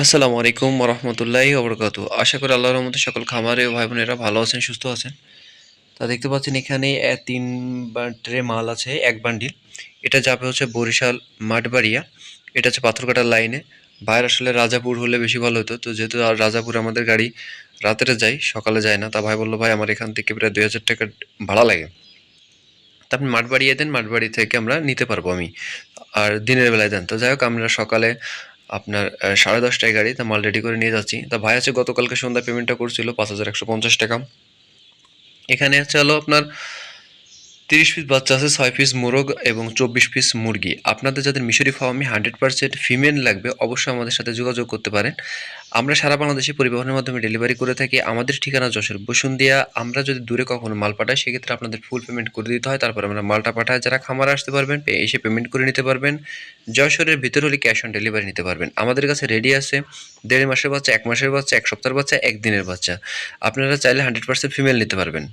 আসসালামু আলাইকুম রহমতুল্লাহি ওবরকাতু আশা করি আল্লাহর রহমতে সকল খামারে ভাই বোনেরা ভালো আছেন, সুস্থ আছেন। তা দেখতে পাচ্ছেন এখানে তিন ট্রে মাল আছে, এক বান্ডিল এটা যাবে হচ্ছে বরিশাল মাঠবাড়িয়া। এটা হচ্ছে পাথরকাটার লাইনে। বাইরে আসলে রাজাপুর হলে বেশি ভালো হতো। তো যেহেতু আর রাজাপুর আমাদের গাড়ি রাতেরে যায়, সকালে যায় না, তা ভাই বলল, ভাই, আমার এখান থেকে প্রায় দুই হাজার টাকা ভাড়া লাগে। তা আপনি মাঠবাড়িয়ে দেন, মাঠবাড়ি থেকে আমরা নিতে পারব আমি, আর দিনের বেলায় দেন। তো যাই হোক, আমরা সকালে আপনার সাড়ে দশটায় গাড়ি, তা মাল রেডি করে নিয়ে যাচ্ছি। তা ভাই আছে গতকালকে সন্ধ্যায় পেমেন্টটা করছিল পাঁচ হাজার একশো পঞ্চাশ টাকা। এখানে আছে হলো আপনার তিরিশ পিস বাচ্চা আছে, ছয় পিস মোরগ এবং চব্বিশ পিস মুরগি। আপনাদের যাদের মিশরি ফার্মে হান্ড্রেড পার্সেন্ট ফিমেল লাগবে, অবশ্যই আমাদের সাথে যোগাযোগ করতে পারেন। আমরা সারা বাংলাদেশে পরিবহনের মাধ্যমে ডেলিভারি করে থাকি। আমাদের ঠিকানা যশোর বসুন্দিয়া আমরা যদি দূরে কখনো মাল পাঠাই, সেক্ষেত্রে আপনাদের ফুল পেমেন্ট করে দিতে হয়। তারপর আমরা মালটা পাঠাই যারা খামারে আসতে পারবেন এসে পেমেন্ট করে নিতে পারবেন। যশোরের ভিতর হলে ক্যাশ অন ডেলিভারি নিতে পারবেন। আমাদের কাছে রেডি আছে দেড় মাসের বাচ্চা, এক মাসের বাচ্চা, এক সপ্তাহের বাচ্চা, একদিনের বাচ্চা। আপনারা চাইলে হান্ড্রেড পার্সেন্ট ফিমেল নিতে পারবেন।